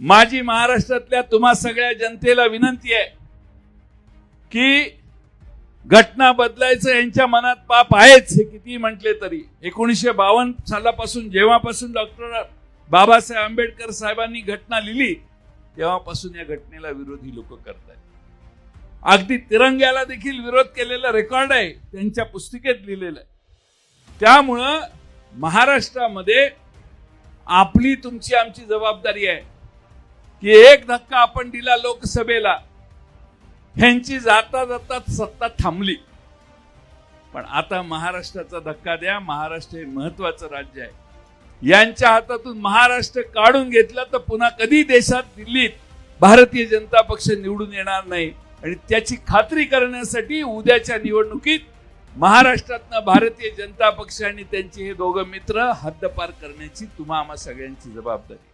माझी महाराष्ट्रातल्या तुम्हा सगळ्या जनतेला विनंती आहे की घटना बदलायचं यांच्या मनात पाप आहेच हे किती म्हटले तरी. एकोणीसशे बावन्न सालापासून जेव्हापासून डॉक्टर बाबासाहेब आंबेडकर साहेबांनी घटना लिहिली तेव्हापासून या घटनेला विरोधी लोक करतायत. अगदी तिरंग्याला देखील विरोध केलेला रेकॉर्ड आहे त्यांच्या पुस्तिकेत लिहिलेलं आहे. त्यामुळं महाराष्ट्रामध्ये आपली तुमची आमची जबाबदारी आहे. की एक धक्का आपण दिला लोकसभेला ह्यांची जाता जाता सत्ता थांबली. पण आता महाराष्ट्राचा धक्का द्या महाराष्ट्र हे महत्वाचं राज्य आहे. यांच्या हातातून महाराष्ट्र काढून घेतलं तर पुन्हा कधी देशात दिल्लीत भारतीय जनता पक्ष निवडून येणार नाही? आणि त्याची खात्री करण्यासाठी उद्याच्या निवडणुकीत महाराष्ट्रातनं भारतीय जनता पक्ष आणि त्यांचे हे दोघं मित्र हद्दपार करण्याची तुम्हा आम्हा सगळ्यांची जबाबदारी.